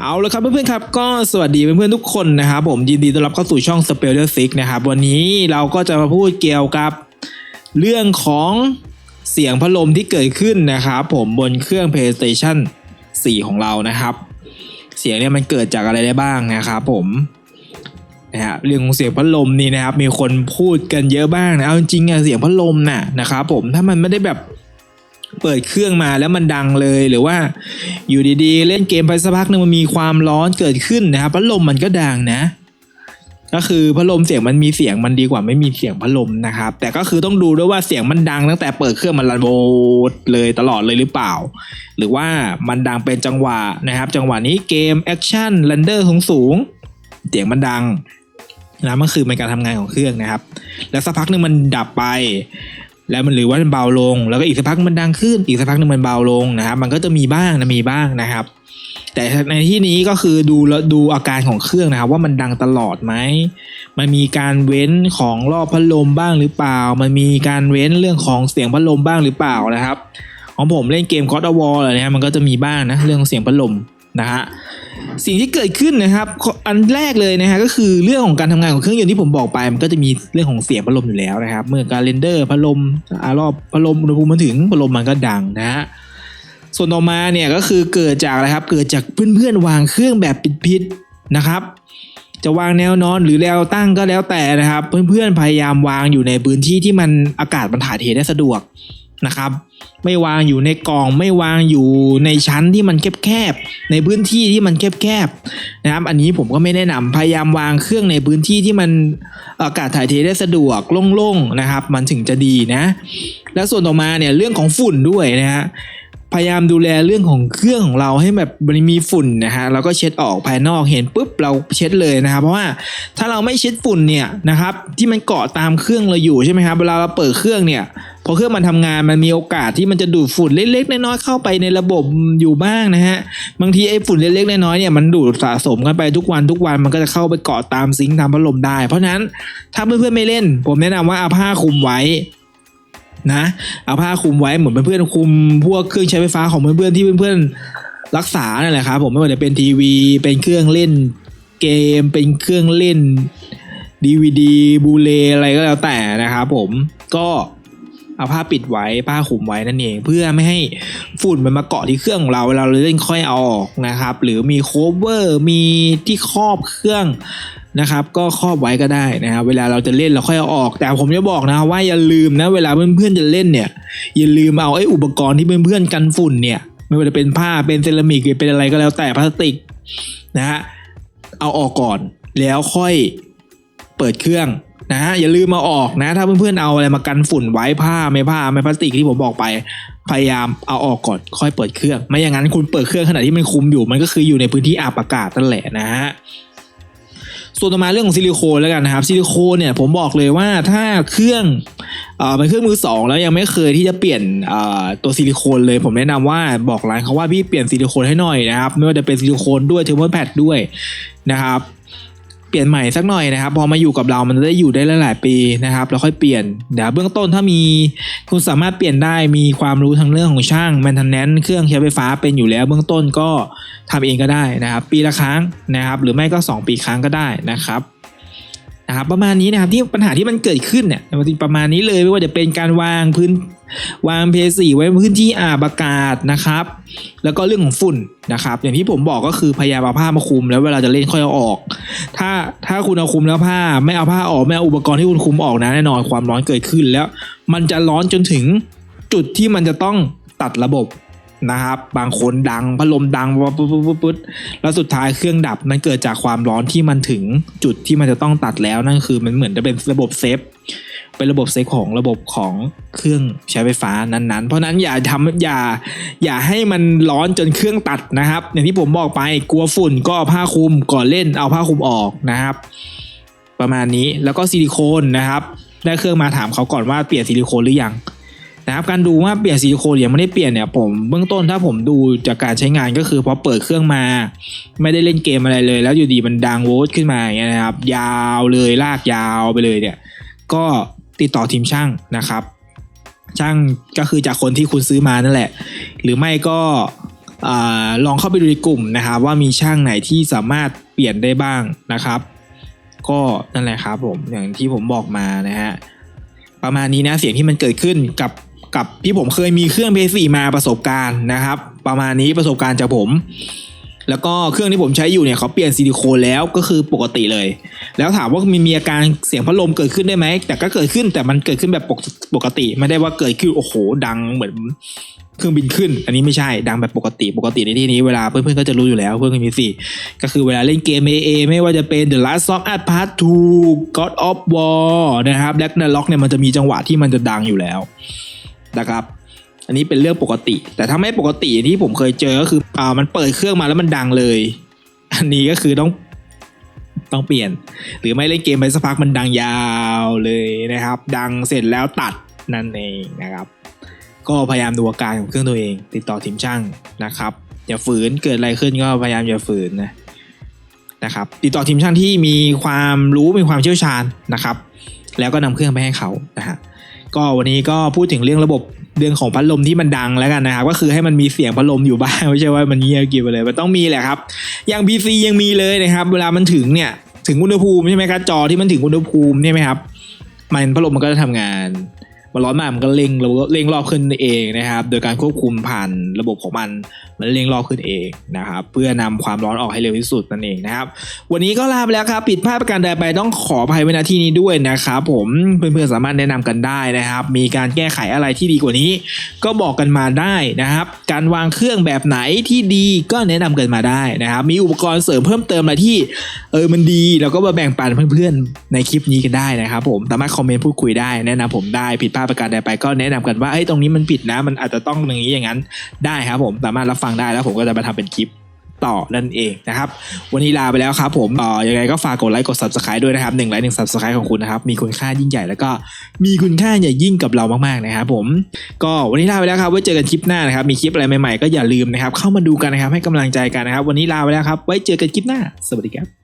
เอาละครับเพื่อนๆครับก็สวัสดีเพื่อนๆทุกคนนะครับผมยินดีต้อนรับเข้าสู่ช่อง s p e l l e r Six นะครับวันนี้เราก็จะมาพูดเกี่ยวกับเรื่องของเสียงพัดลมที่เกิดขึ้นนะครับผมบนเครื่อง PlayStation 4 ของเรานะครับ เสียงเนี่ยมันเกิดจากอะไรได้บ้างนะครับผมนะฮะเรื่องของเสียงพัดลมนี่นะครับมีคนพูดกันเยอะบ้างนะเอาจริงๆอะเสียงพัดลมน่ะนะครับผมถ้ามันไม่ได้แบบ เปิดเครื่องมาแล้วมันดังเลยหรือว่า อยู่ดีๆ เล่นเกมไปสักพักหนึงมันมีความร้อนเกิดขึ้นนะครับพัดลมมันก็ดังนะ ก็คือพัดลมเสียงมันมีเสียงมันดีกว่าไม่มีเสียงพัดลมนะครับ แต่ก็คือต้องดูด้วยว่าเสียงมันดังตั้งแต่เปิดเครื่องมันระโบดเลยตลอดเลยหรือเปล่า หรือว่ามันดังเป็นจังหวะนะครับ จังหวะนี้เกมแอคชั่นเรนเดอร์สูงสูงๆเสียงมันดังนะมันคือเป็นการทำงานของเครื่องนะครับ แล้วสักพักหนึ่งมันดับไป แล้วมันหรือว่ามันเบาลง แล้วก็อีกสักพักมันดังขึ้น อีกสักพักหนึ่งมันเบาลงนะครับ มันก็จะมีบ้างนะมีบ้างนะครับ แต่ในที่นี้ก็คือดูแลดูอาการของเครื่องนะครับ ว่ามันดังตลอดไหมมันมีการเว้นของรอบพัดลมบ้างหรือเปล่า มันมีการเว้นเรื่องของเสียงพัดลมบ้างหรือเปล่านะครับ ของผมเล่นเกม God of War อะไรเนี่ยมันก็จะมีบ้างนะเรื่องของเสียงพัดลม นะฮะสิ่งที่เกิดขึ้นนะครับ อันแรกเลยนะฮะก็คือเรื่องของการทำงานของเครื่องยนต์ที่ผมบอกไป มันก็จะมีเรื่องของเสียงพัดลมอยู่แล้วนะครับ เมื่อการเรนเดอร์พัดลมอารอบพัดลมอุณหภูมิมันถึงพัดลมมันก็ดังนะฮะส่วนต่อมาเนี่ยก็คือเกิดจากอะไรครับ เกิดจากเพื่อนๆวางเครื่องแบบผิดๆนะครับ จะวางแนวนอนหรือแนวตั้งก็แล้วแต่นะครับ เพื่อนๆพยายามวางอยู่ในพื้นที่ที่มันอากาศมันถ่ายเทได้สะดวก นะครับ ไม่วางอยู่ในกล่องไม่วางอยู่ในชั้นที่มันแคบๆในพื้นที่ที่มันแคบๆนะครับ อันนี้ผมก็ไม่แนะนำพยายามวางเครื่องในพื้นที่ที่มันอากาศถ่ายเทได้สะดวกโล่งๆนะครับ มันถึงจะดีนะ และส่วนต่อมาเนี่ยเรื่องของฝุ่นด้วยนะฮะ พยายามดูแลเรื่องของเครื่องของเราให้แบบมันมีฝุ่นนะฮะแล้วก็เช็ดออกภายนอกเห็นปุ๊บเราเช็ดเลยนะครับ เพราะว่าถ้าเราไม่เช็ดฝุ่นเนี่ยนะครับที่มันเกาะตามเครื่องเราอยู่ใช่ไหมครับเวลาเราเปิดเครื่องเนี่ยพอเครื่องมันทำงานมันมีโอกาสที่มันจะดูดฝุ่นเล็กๆน้อยๆเข้าไปในระบบอยู่บ้างนะฮะบางทีไอ้ฝุ่นเล็กๆน้อยๆเนี่ยมันดูดสะสมกันไปทุกวันทุกวันมันก็จะเข้าไปเกาะตามซิงค์ตามพัดลมได้ เพราะฉะนั้นถ้าเพื่อนๆไม่เล่น ผมแนะนำว่าเอาผ้าคลุมไว้ นะ เอาผ้าคลุมไว้เหมือนเพื่อนๆคลุมพวกเครื่องใช้ไฟฟ้าของเพื่อนๆที่เพื่อนๆรักษานั่นแหละครับผมไม่ว่าจะเป็นทีวี เป็นเครื่องเล่นเกม เป็นเครื่องเล่นดีวดีบูเลอะไรก็แล้วแต่นะครับผมก็เอาผ้าปิดไว้ผ้าคลุมไว้นั่นเอง เพื่อไม่ให้ฝุ่นมันมาเกาะที่เครื่องของเราเวลาเราเล่นค่อยเอาออกนะครับ หรือมีโคเวอร์มีที่ครอบเครื่อง นะครับก็ครอบไว้ก็ได้นะครับเวลาเราจะเล่นเราค่อยเอาออก แต่ผมจะบอกนะว่าอย่าลืมนะเวลาเพื่อนๆจะเล่นเนี่ยอย่าลืมเอาไอ้อุปกรณ์ที่เพื่อนๆกันฝุ่นเนี่ยไม่ว่าจะเป็นผ้าเป็นเซรามิกหรือเป็นอะไรก็แล้วแต่พลาสติกนะฮะเอาออกก่อนแล้วค่อยเปิดเครื่องนะฮะอย่าลืมมาออกนะ ถ้าเพื่อนๆเอาอะไรมากันฝุ่นไว้ผ้าไม่ผ้าไม่พลาสติกที่ผมบอกไปพยายามเอาออกก่อนค่อยเปิดเครื่อง ไม่อย่างนั้นคุณเปิดเครื่องขณะที่มันคุมอยู่ มันก็คืออยู่ในพื้นที่อาบอากาศนั่นแหละนะฮะ ส่วนต่อมาเรื่องของซิลิโคนแล้วกันนะครับซิลิโคนเนี่ยผมบอกเลยว่าถ้าเครื่องเป็นเครื่องมือสองแล้วยังไม่เคยที่จะเปลี่ยนตัวซิลิโคนเลยผมแนะนำว่าบอกร้านเขาว่าพี่เปลี่ยนซิลิโคนให้หน่อยนะครับไม่ว่าจะเป็นซิลิโคนด้วยเทอร์โมแพดด้วยนะครับ ปลี่ยนใหม่สักหน่อยนะครับ พอมาอยู่กับเรามันจะได้อยู่ได้หลายๆปีนะครับแล้วค่อยเปลี่ยนเดี๋ยวเบื้องต้นถ้ามีคุณสามารถเปลี่ยนได้มีความรู้ทางเรื่องของช่างแมนเทนแนนเครื่องใช้ไฟฟ้าเป็นอยู่แล้วเบื้องต้นก็ทำเองก็ได้นะครับ ปีละครั้งนะครับ หรือไม่ก็ 2 ปีครั้งก็ได้นะครับ นะครับประมาณนี้นะครับที่ปัญหาที่มันเกิดขึ้นเนี่ยมันประมาณนี้เลยไม่ว่าจะเป็นการวางพื้นวางเพสีไว้พื้นที่อาบอากาศนะครับ แล้วก็เรื่องของฝุ่นนะครับ อย่างที่ผมบอกก็คือพยายามเอาผ้ามาคุมแล้วเวลาจะเล่นค่อยเอาออก ถ้าถ้าคุณเอาคุมแล้วผ้าไม่เอาผ้าออกไม่เอาอุปกรณ์ที่คุณคุมออกนะแน่นอนความร้อนเกิดขึ้นแล้ว มันจะร้อนจนถึงจุดที่มันจะต้องตัดระบบ นะครับ บางคนดังพัดลมดังปุ๊บปุ๊บปุ๊บปุ๊บแล้วสุดท้ายเครื่องดับมันเกิดจากความร้อนที่มันถึงจุดที่มันจะต้องตัดแล้วนั่นคือมันเหมือนจะเป็นระบบเซฟเป็นระบบเซฟของระบบของเครื่องใช้ไฟฟ้านั้นๆ เพราะนั้นอย่าทำอย่าอย่าให้มันร้อนจนเครื่องตัดนะครับ อย่างที่ผมบอกไปกลัวฝุ่นก็ผ้าคลุมก่อนเล่นเอาผ้าคลุมออกนะครับ ประมาณนี้แล้วก็ซิลิโคนนะครับได้เครื่องมาถามเขาก่อนว่าเปลี่ยนซิลิโคนหรือยัง นะครับการดูว่าเปลี่ยนซิลิโคนยังไม่ได้เปลี่ยนเนี่ยผมเบื้องต้นถ้าผมดูจากการใช้งานก็คือพอเปิดเครื่องมา ไม่ได้เล่นเกมอะไรเลย แล้วอยู่ดีมันดังโวตขึ้นมาอย่างเงี้ยนะครับ ยาวเลยลากยาวไปเลยเนี่ยก็ติดต่อทีมช่างนะครับ ช่างก็คือจากคนที่คุณซื้อมานั่นแหละ หรือไม่ก็อลองเข้าไปดูในกลุ่มนะครับ ว่ามีช่างไหนที่สามารถเปลี่ยนได้บ้างนะครับ ก็นั่นแหละครับผมอย่างที่ผมบอกมานะฮะประมาณนี้นะเสียงที่มันเกิดขึ้นกับ กับที่ผมเคยมีเครื่องเพย์สี่มาประสบการณ์นะครับ ประมาณนี้ประสบการณ์จากผม แล้วก็เครื่องที่ผมใช้อยู่เนี่ยเขาเปลี่ยนซิลิโคนแล้วก็คือปกติเลย แล้วถามว่ามีมีอาการเสียงพัดลมเกิดขึ้นได้ไหมแต่ก็เกิดขึ้นแต่มันเกิดขึ้นแบบปกปกติไม่ได้ว่าเกิดขึ้นโอ้โห ดังเหมือนเครื่องบินขึ้น อันนี้ไม่ใช่ดังแบบปกติปกติในที่นี้เวลาเพื่อนๆก็จะรู้อยู่แล้วเพื่อนๆมีสี่ก็คือเวลาเล่นเกม AA ไม่ว่าจะเป็น The Last of Us Part 2 God of War นะครับ Ragnarok เนี่ยมันจะมีจังหวะที่มันจะดังอยู่แล้ว นะครับ อันนี้เป็นเรื่องปกติ แต่ถ้าไม่ปกติที่ผมเคยเจอก็คืออ่ามันเปิดเครื่องมาแล้วมันดังเลย อันนี้ก็คือต้องต้องเปลี่ยน หรือไม่เล่นเกมไปสักพักมันดังยาวเลยนะครับ ดังเสร็จแล้วตัดนั่นเองนะครับ ก็พยายามดูอาการของเครื่องตัวเอง ติดต่อทีมช่างนะครับอย่าฝืนเกิดอะไรขึ้นก็พยายามอย่าฝืนนะนะครับติดต่อทีมช่างที่มีความรู้มีความเชี่ยวชาญนะครับ แล้วก็นำเครื่องไปให้เขานะฮะ ก็วันนี้ก็พูดถึงเรื่องระบบเรื่องของพัดลมที่มันดังแล้วกันนะครับก็คือให้มันมีเสียงพัดลมอยู่บ้างไม่ใช่ว่ามันเงียบกิบไปเลย มันต้องมีแหละครับ อย่าง PC ยังมีเลยนะครับเวลามันถึงเนี่ยถึงอุณหภูมิใช่ไหมครับจอที่มันถึงอุณหภูมิใช่ไหมครับมันพัดลมมันก็จะทำงาน มันร้อนมากมันก็เร่งเราเร่งรอบขึ้นเองนะครับ โดยการควบคุมผ่านระบบของมันมันเร่งรอบขึ้นเองนะครับ เพื่อนำความร้อนออกให้เร็วที่สุดนั่นเองนะครับ วันนี้ก็ลาไปแล้วครับผิดพลาดประการใดไปต้องขออภัยไว้ณที่นี้ด้วยนะครับ ผมเพื่อนๆสามารถแนะนำกันได้นะครับ มีการแก้ไขอะไรที่ดีกว่านี้ ก็บอกกันมาได้นะครับ การวางเครื่องแบบไหนที่ดีก็แนะนำกันมาได้นะครับ มีอุปกรณ์เสริมเพิ่มเติมอะไรที่เออมันดีแล้วก็มาแบ่งปันเพื่อนๆในคลิปนี้กันได้นะครับ ผมสามารถคอมเมนต์พูดคุยได้แนะนำผมได้ผิดพลาดประการใดไปก็แนะนำกันว่าเอ้ยตรงนี้มันผิดนะ มันอาจจะต้องอย่างนี้อย่างนั้นได้ครับผมสามารถรับฟังได้แล้วผมก็จะมาทำเป็นคลิปต่อนั่นเองนะครับ วันนี้ลาไปแล้วครับผมเอ่อยังไงก็ฝากกดไลค์กด subscribe ด้วยนะครับหนึ่งไลค์หนึ่ง subscribe ของคุณนะครับ มีคุณค่ายิ่งใหญ่แล้วก็มีคุณค่าใหญ่ยิ่งกับเรามากๆนะครับผมก็วันนี้ลาไปแล้วครับไว้เจอกันคลิปหน้านะครับมีคลิปอะไรใหม่ๆก็อย่าลืมนะครับเข้ามาดูกันนะครับให้กำลังใจกันนะครับ วันนี้ลาไปแล้วครับไว้เจอกันคลิปหน้า สวัสดีครับ